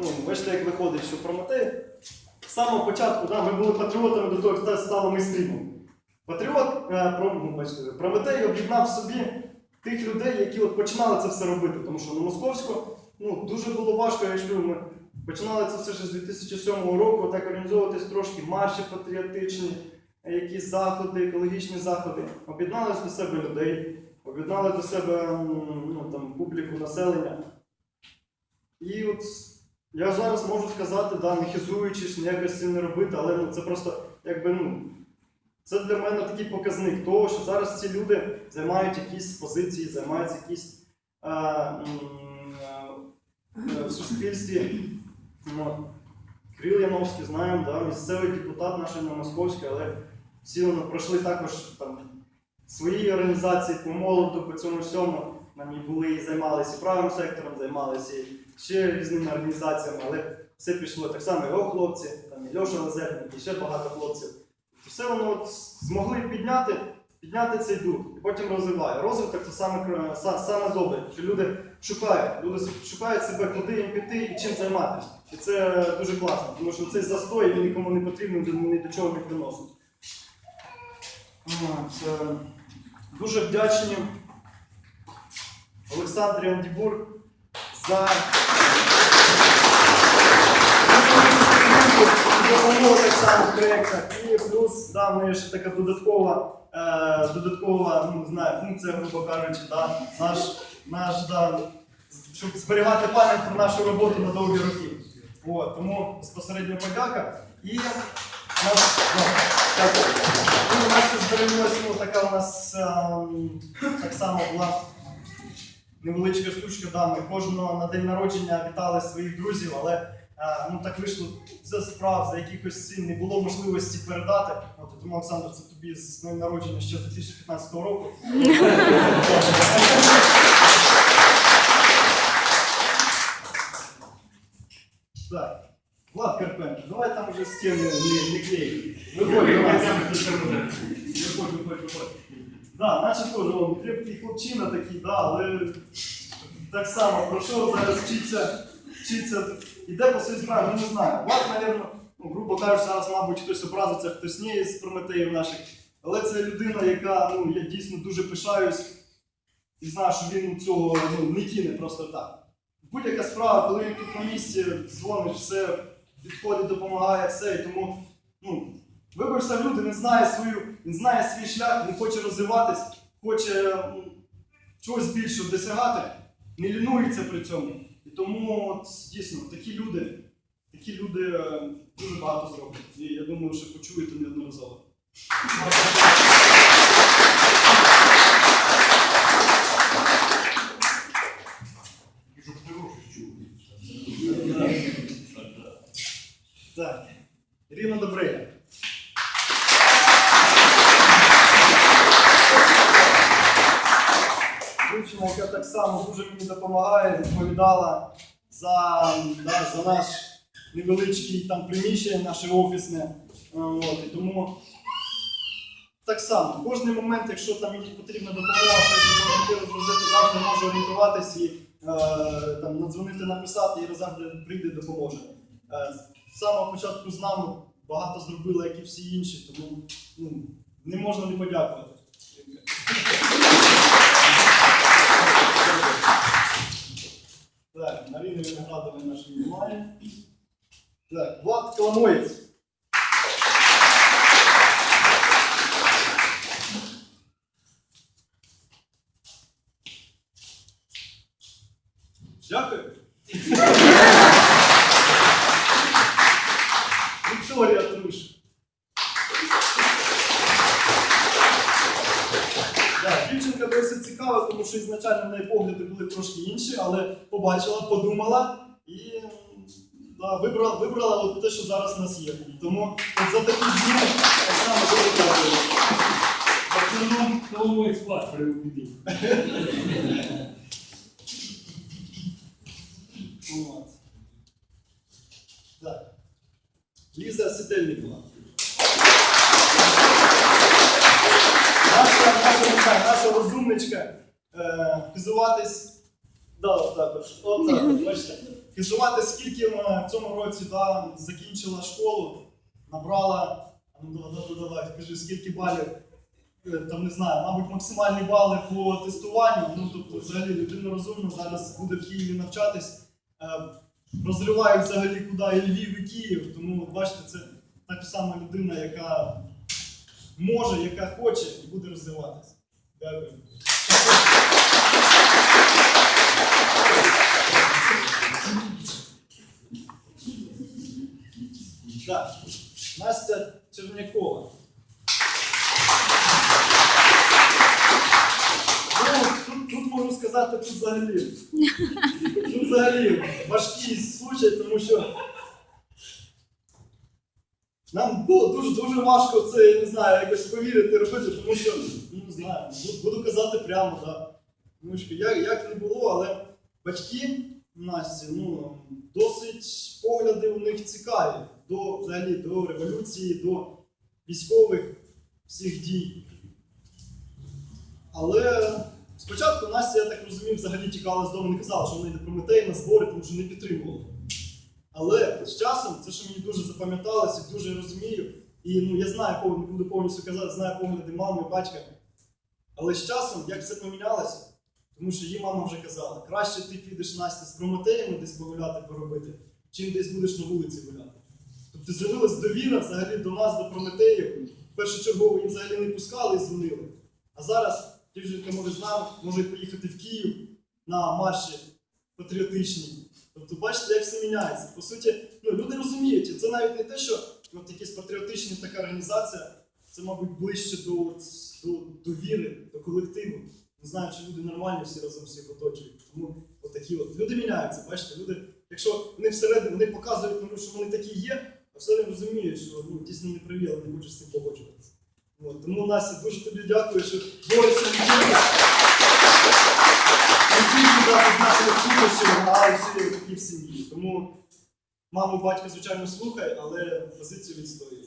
ну, бачите, як виходить, що про Прометей з самого початку да, ми були патріотами до того, як стало мейстрімом. Патріот, е, про, ну, Прометей об'єднав в собі тих людей, які от починали це все робити. Тому що на Московську ну, дуже було важко, я ж кажу, ми починали це все ще з 2007 року, так організовуватись трошки марші патріотичні, якісь заходи, екологічні заходи. Об'єднали до себе людей, об'єднали до себе ну, там, публіку населення. І от я зараз можу сказати, да, не хизуючись, ніякось цим не робити, але ну, це просто якби ну. Це для мене такий показник того, що зараз ці люди займають якісь позиції, займаються якісь е, м, е, в суспільстві. Ну, Кирил Яновський, знаємо, да, місцевий депутат наш на Московській, але всі вони пройшли також там, свої організації по молоду, по цьому всьому. І були займалися правим сектором, займалися і ще різними організаціями, але все пішло так само його хлопці, там і Льоша Лазерник, і ще багато хлопців. Все воно змогли підняти, підняти цей дух і потім розвиває. Розвиток це саме, саме добре, що люди шукають, люди шукають себе, куди їм піти і чим займатися. І це дуже класно, тому що цей застой він нікому не потрібен, ні до чого не приносить. Дуже вдячні Олександрі Андібур за допомогу так само в проєктах. І плюс да, неї ще така додаткова, е, додаткова ну, не функція, грубо кажучи, да, наш, наш, да, щоб зберігати пам'ять про нашу роботу на довгі роки. От, тому безпосередньо подяка. І нас, ну, так, у нас збереглося, ну, така у нас ем, так само була невеличка штучка, да, ми кожного на день народження вітали своїх друзів, але е, ну так вийшло за справ, за якихось цін не було можливості передати. От, тому, Олександр, це тобі з днем народження ще з 2015 року. Так. Влад Карпенко, давай там уже стіни не, не клей. Виходь до нас. Виходь, виходь, виходь. Да, наче теж он крепкий хлопчина такий, да, але так само пройшов зараз вчиться, вчиться, іде по своїй справі, ну не знаю. Влад, напевно, ну, грубо кажучи, зараз, мабуть, хтось образиться, хтось ні з прометеїв наших. Але це людина, яка, ну, я дійсно дуже пишаюсь і знаю, що він цього ну, не кине просто так. Будь-яка справа, коли він тут на місці, дзвониш, все, відходить, допомагає, все. І тому, ну, виборця люди, не знає свою, він знає свій шлях, він хоче розвиватись, хоче чогось більшого досягати, не лінується при цьому. І тому от, дійсно такі люди, такі люди е, дуже багато зроблять. І я думаю, що почуєте неодноразово. Щоб ти гроші чув. Так. Ірина Добрея. Дівчина, яка так само дуже мені допомагає, відповідала за, да, за наш невеличкий там приміщення, наше офісне. От, і тому так само, кожний момент, якщо там мені потрібна допомога, допомогти розгрузити, завжди можу орієнтуватись і е, там, надзвонити, написати, і завжди прийде допоможе. Е, з самого початку з нами багато зробили, як і всі інші, тому ну, не можна не подякувати. Так, Марини Виноградової нашої немає. Так, Влад Коломоєць. Дякую. Вікторія Труш. Да, дівчинка досить цікава, тому що ізначально в неї погляди були трошки інші, але побачила, подумала і да, вибрала, вибрала от те, що зараз у нас є. Тому от за такі зміни так само дуже дякую. Пацаном новий склад приобіди. Так. Ліза Сидельникова. Наша, наша, не знаю, наша розумничка е, хизуватись. Да, також. От так, бачите. Хизувати, скільки в цьому році да, закінчила школу, набрала, ну давай, кажи, скільки балів, Е, там не знаю, мабуть, максимальні бали по тестуванню. Ну, тобто, взагалі, людина розумна, зараз буде в Києві навчатись. Е, розривають взагалі куди і Львів, і Київ. Тому бачите, це та сама людина, яка може, яка хоче і буде розвиватися. Дякую. Так, Настя Чернякова. Ну, тут, тут можу сказати, тут взагалі. Тут взагалі важкий случай, тому що нам було дуже дуже важко це, я не знаю, якось повірити робити, тому що, ну не знаю, буду казати прямо, да. Тому що як, як не було, але батьки Насті, ну, досить погляди у них цікаві до взагалі до революції, до військових всіх дій. Але спочатку Настя, я так розумів, взагалі тікала з дому, не казала, що вона йде Прометей на збори, тому що не підтримувала. Але з часом це, що мені дуже запам'яталося, дуже розумію. І ну, я знаю, не буду повністю казати, знаю погляди мами, батька. Але з часом, як все помінялося, тому що її мама вже казала, краще ти підеш Настя з Прометеями десь погуляти, поробити, чим десь будеш на вулиці гуляти. Тобто з'явилась довіра взагалі до нас, до Прометеїв. Першочергово їх взагалі не пускали і дзвонили. А зараз дівчинка може з нами, може поїхати в Київ на марші патріотичні. Тобто, бачите, як все міняється. По суті, ну, люди розуміють, і це навіть не те, що от якась патріотична така організація, це, мабуть, ближче до, до довіри, до колективу. Не знаю, чи люди нормальні всі разом всіх оточують. Тому отакі от люди міняються, бачите, люди, якщо вони всередині вони показують, що вони такі є, а всередині що ну, дійсно не привіли, не хочуть з цим погоджуватися. От, тому Настя, дуже тобі дякую, що борешся не тільки від нашого слухачів, а всі такі в сім'ї. Тому маму, батька, звичайно, слухай, але позицію відстоює.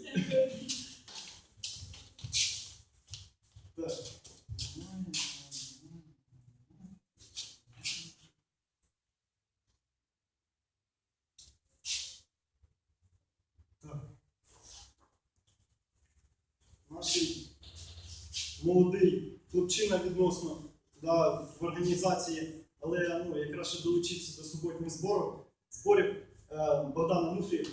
Молодий хлопчина відносно да, в організації, але ну, якраз ще долучився до суботніх зборів, зборів е, Богдан Ануфрій.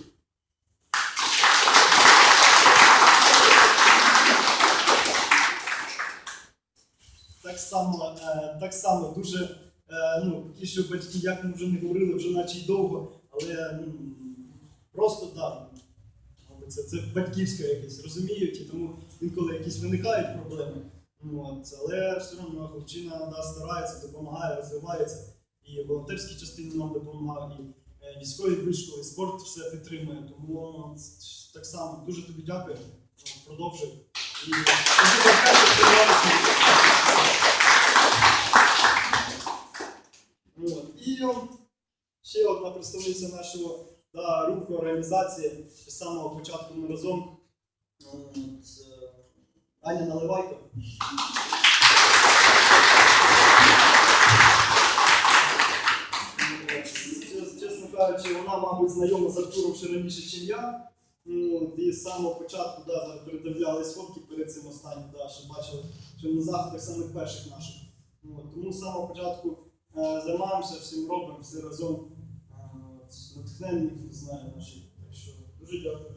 Так само, е, так само дуже е, ну, поки що батьки, як ми вже не говорили, вже наче й довго, але ну, просто так. Це, це батьківське якесь, розуміють, і тому інколи якісь виникають проблеми. От, але все одно хлопчина да, старається, допомагає, розвивається. І в волонтерській частині нам допомагає, і е, військові вишколи, і спорт все підтримує. Тому ну, так само дуже тобі дякую. Продовжуй. І ще одна представниця нашого да, руху організації з самого початку ми разом. От, е, Аня Наливайко. Чесно кажучи, вона, мабуть, знайома з Артуром ще раніше, ніж я. Ну, І з самого початку да, передивлялись фотки перед цим останнім, да, що бачили, що на заходах самих перших наших. Ну, Тому з самого початку е, займаємося, всім робимо, всі разом. Не знаю, наші. Так що дуже дякую.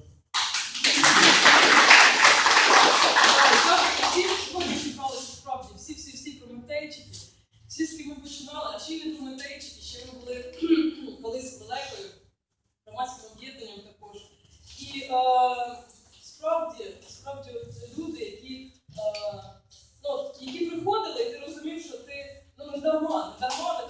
Всі сьогодні зібралися справді, всі, всі, всі з ким ми починали, а ще й не прометейчики, ще ми були колись великою громадським об'єднанням також. І е, справді, справді от люди, які, е, ну, які приходили, і ти розумів, що ти ну, не дарма, не дарма